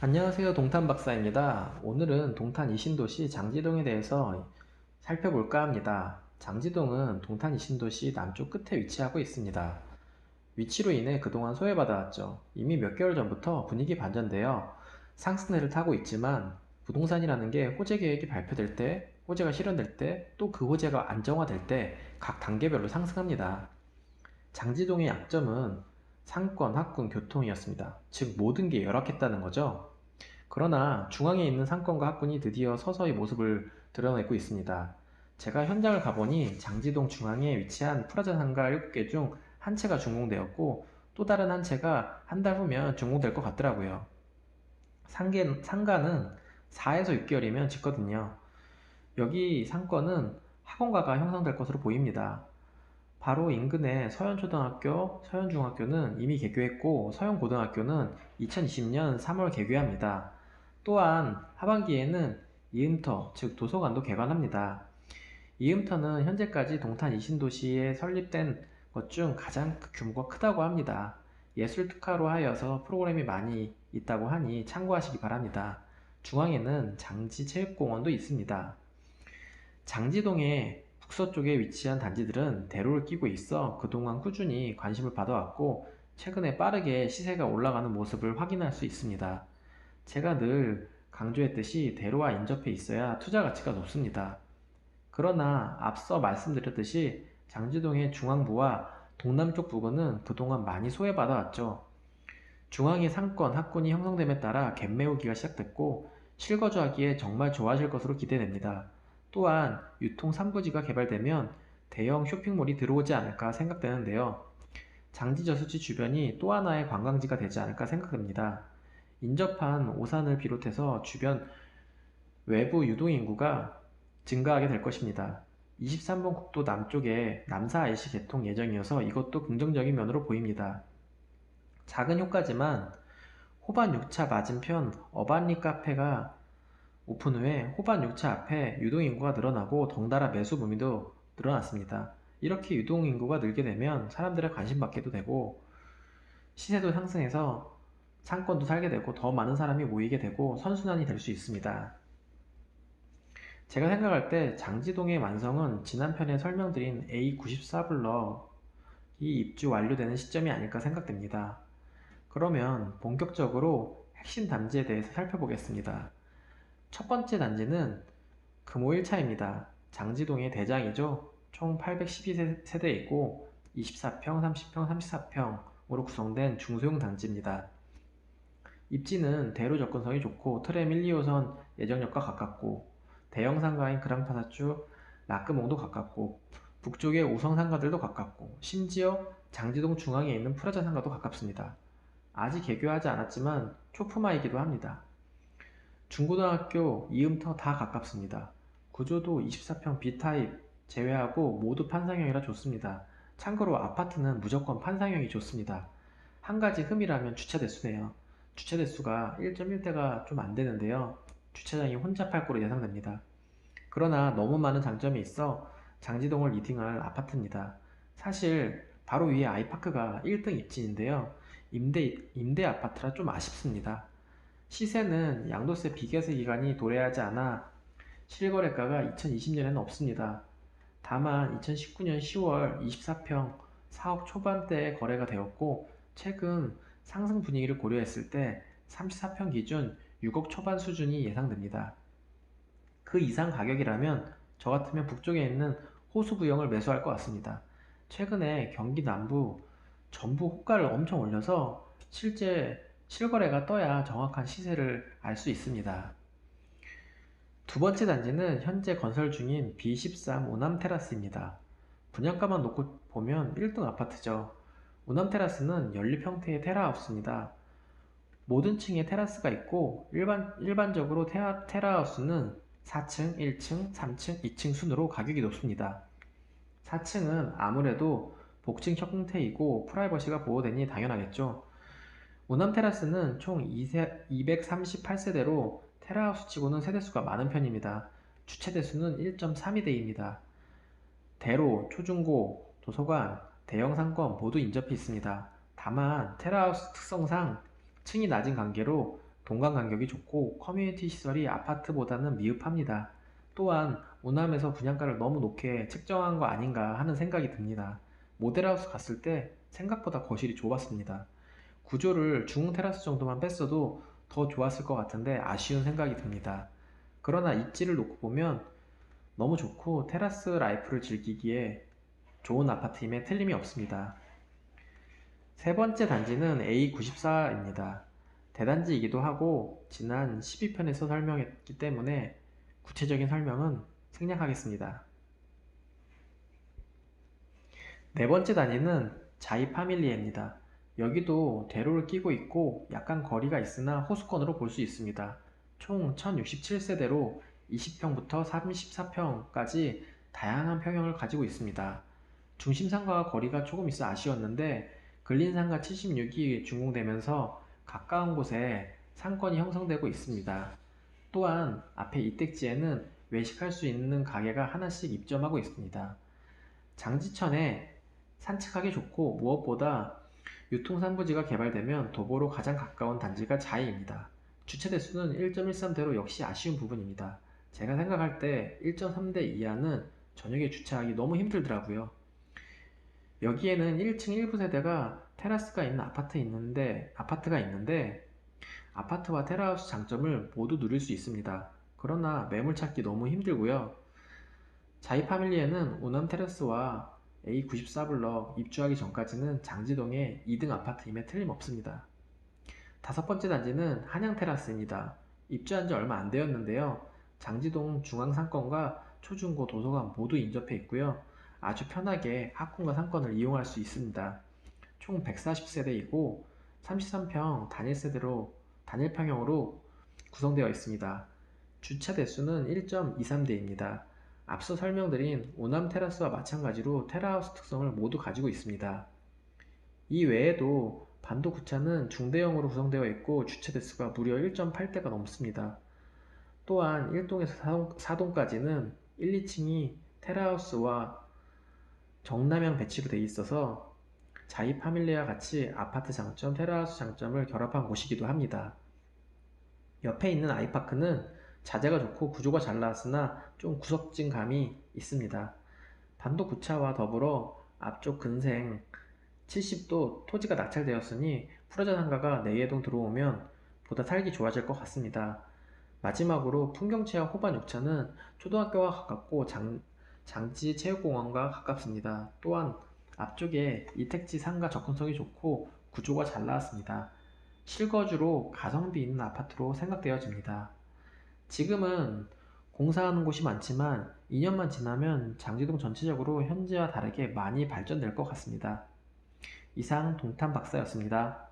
안녕하세요. 동탄 박사입니다. 오늘은 동탄 이신도시 장지동에 대해서 살펴볼까 합니다. 장지동은 동탄 이신도시 남쪽 끝에 위치하고 있습니다. 위치로 인해 그동안 소외받아왔죠. 이미 몇 개월 전부터 분위기 반전되어 상승세를 타고 있지만 부동산이라는 게 호재 계획이 발표될 때, 호재가 실현될 때, 또 그 호재가 안정화될 때 각 단계별로 상승합니다. 장지동의 약점은 상권, 학군, 교통이었습니다. 즉 모든 게 열악했다는 거죠. 그러나 중앙에 있는 상권과 학군이 드디어 서서히 모습을 드러내고 있습니다. 제가 현장을 가보니 장지동 중앙에 위치한 프라자 상가 7개 중 한 채가 준공되었고 또 다른 한 채가 한 달 후면 준공될 것 같더라고요. 상계, 상가는 4에서 6개월이면 짓거든요. 여기 상권은 학원가가 형성될 것으로 보입니다. 바로 인근의 서현초등학교, 서현중학교는 이미 개교했고 서현고등학교는 2020년 3월 개교합니다. 또한 하반기에는 이음터, 즉 도서관도 개관합니다. 이음터는 현재까지 동탄 이신도시에 설립된 것 중 가장 규모가 크다고 합니다. 예술 특화로 하여서 프로그램이 많이 있다고 하니 참고하시기 바랍니다. 중앙에는 장지체육공원도 있습니다. 장지동의 북서 쪽에 위치한 단지들은 대로를 끼고 있어 그동안 꾸준히 관심을 받아왔고 최근에 빠르게 시세가 올라가는 모습을 확인할 수 있습니다. 제가 늘 강조했듯이 대로와 인접해 있어야 투자 가치가 높습니다. 그러나 앞서 말씀드렸듯이 장지동의 중앙부와 동남쪽 부근은 그동안 많이 소외받아 왔죠. 중앙의 상권, 학군이 형성됨에 따라 갭 메우기가 시작됐고 실거주하기에 정말 좋아질 것으로 기대됩니다. 또한 유통 3부지가 개발되면 대형 쇼핑몰이 들어오지 않을까 생각되는데요. 장지저수지 주변이 또 하나의 관광지가 되지 않을까 생각됩니다. 인접한 오산을 비롯해서 주변 외부 유동인구가 증가하게 될 것입니다. 23번 국도 남쪽에 남사 IC 개통 예정이어서 이것도 긍정적인 면으로 보입니다. 작은 효과지만 호반 6차 맞은편 어반리 카페가 오픈 후에 호반 6차 앞에 유동인구가 늘어나고 덩달아 매수 범위도 늘어났습니다. 이렇게 유동인구가 늘게 되면 사람들의 관심 받게도 되고 시세도 상승해서 상권도 살게 되고 더 많은 사람이 모이게 되고 선순환이 될 수 있습니다. 제가 생각할 때 장지동의 완성은 지난 편에 설명드린 A94블럭이 입주 완료되는 시점이 아닐까 생각됩니다. 그러면 본격적으로 핵심 단지에 대해서 살펴보겠습니다. 첫 번째 단지는 금호 1차입니다. 장지동의 대장이죠. 총 812세대 있고 24평, 30평, 34평으로 구성된 중소형 단지입니다. 입지는 대로 접근성이 좋고 트램 1, 2호선 예정역과 가깝고 대형 상가인 그랑파사주, 라끄몽도 가깝고 북쪽의 우성 상가들도 가깝고 심지어 장지동 중앙에 있는 프라자 상가도 가깝습니다. 아직 개교하지 않았지만 초품화이기도 합니다. 중고등학교, 이음터 다 가깝습니다. 구조도 24평 B타입 제외하고 모두 판상형이라 좋습니다. 참고로 아파트는 무조건 판상형이 좋습니다. 한 가지 흠이라면 주차 대수네요. 주차 대수가 1.1대가 좀 안 되는데요. 주차장이 혼잡할 거로 예상됩니다. 그러나 너무 많은 장점이 있어 장지동을 리딩할 아파트입니다. 사실 바로 위에 아이파크가 1등 입지인데요. 임대, 임대 아파트라 좀 아쉽습니다. 시세는 양도세 비과세 기간이 도래하지 않아 실거래가가 2020년에는 없습니다. 다만 2019년 10월 24평 4억 초반대에 거래가 되었고 최근 상승 분위기를 고려했을 때 34평 기준 6억 초반 수준이 예상됩니다. 그 이상 가격이라면 저 같으면 북쪽에 있는 호수 부영을 매수할 것 같습니다. 최근에 경기 남부 전부 호가를 엄청 올려서 실제 실거래가 떠야 정확한 시세를 알 수 있습니다. 두 번째 단지는 현재 건설 중인 B13 오남 테라스입니다. 분양가만 놓고 보면 1등 아파트죠. 오남 테라스는 연립 형태의 테라하우스입니다. 모든 층에 테라스가 있고 일반, 일반적으로 테라, 테라하우스는 4층, 1층, 3층, 2층 순으로 가격이 높습니다. 4층은 아무래도 복층 형태이고 프라이버시가 보호되니 당연하겠죠. 오남 테라스는 총 238세대로 테라하우스 치고는 세대수가 많은 편입니다. 주체대수는 1.32대입니다. 대로, 초중고, 도서관, 대형 상권 모두 인접해 있습니다. 다만 테라하우스 특성상 층이 낮은 관계로 동간 간격이 좋고 커뮤니티 시설이 아파트보다는 미흡합니다. 또한 오남에서 분양가를 너무 높게 책정한 거 아닌가 하는 생각이 듭니다. 모델하우스 갔을 때 생각보다 거실이 좁았습니다. 구조를 중흥 테라스 정도만 뺐어도 더 좋았을 것 같은데 아쉬운 생각이 듭니다. 그러나 입지를 놓고 보면 너무 좋고 테라스 라이프를 즐기기에 좋은 아파트임에 틀림이 없습니다. 세 번째 단지는 A94입니다. 대단지이기도 하고 지난 12편에서 설명했기 때문에 구체적인 설명은 생략하겠습니다. 네 번째 단지는 자이 파밀리에입니다. 여기도 대로를 끼고 있고 약간 거리가 있으나 호수권으로 볼 수 있습니다. 총 1067세대로 20평부터 34평까지 다양한 평형을 가지고 있습니다. 중심상가와 거리가 조금 있어 아쉬웠는데 근린상가 76이 준공되면서 가까운 곳에 상권이 형성되고 있습니다. 또한 앞에 이택지에는 외식할 수 있는 가게가 하나씩 입점하고 있습니다. 장지천에 산책하기 좋고 무엇보다 유통산부지가 개발되면 도보로 가장 가까운 단지가 자이입니다. 주차 대수는 1.13대로 역시 아쉬운 부분입니다. 제가 생각할 때 1.3대 이하는 저녁에 주차하기 너무 힘들더라고요. 여기에는 1층 일부 세대가 테라스가 있는 아파트 있는데 아파트가 있는데 아파트와 테라우스 장점을 모두 누릴 수 있습니다. 그러나 매물 찾기 너무 힘들고요. 자이 파밀리에는 오남 테라스와 A94블럭 입주하기 전까지는 장지동의 2등 아파트임에 틀림없습니다. 다섯 번째 단지는 한양 테라스입니다. 입주한 지 얼마 안 되었는데요. 장지동 중앙상권과 초중고 도서관 모두 인접해 있고요. 아주 편하게 학군과 상권을 이용할 수 있습니다. 총 140세대이고 33평 단일세대로 단일평형으로 구성되어 있습니다. 주차 대수는 1.23대입니다. 앞서 설명드린 오남 테라스와 마찬가지로 테라하우스 특성을 모두 가지고 있습니다. 이 외에도 반도 구차는 중대형으로 구성되어 있고 주차 대수가 무려 1.8대가 넘습니다. 또한 1동에서 4동, 까지는 1, 2층이 테라하우스와 정남형 배치로 되어 있어서 자이 파밀리와 같이 아파트 장점, 테라하우스 장점을 결합한 곳이기도 합니다. 옆에 있는 아이파크는 자재가 좋고 구조가 잘 나왔으나 좀 구석진 감이 있습니다. 반도 구차와 더불어 앞쪽 근생 70도 토지가 낙찰되었으니 프로자 상가가 내예동 들어오면 보다 살기 좋아질 것 같습니다. 마지막으로 풍경체와 호반 6차는 초등학교와 가깝고 장, 장지 체육공원과 가깝습니다. 또한 앞쪽에 이택지 상가 접근성이 좋고 구조가 잘 나왔습니다. 실거주로 가성비 있는 아파트로 생각되어집니다. 지금은 공사하는 곳이 많지만 2년만 지나면 장지동 전체적으로 현재와 다르게 많이 발전될 것 같습니다. 이상 동탄 박사였습니다.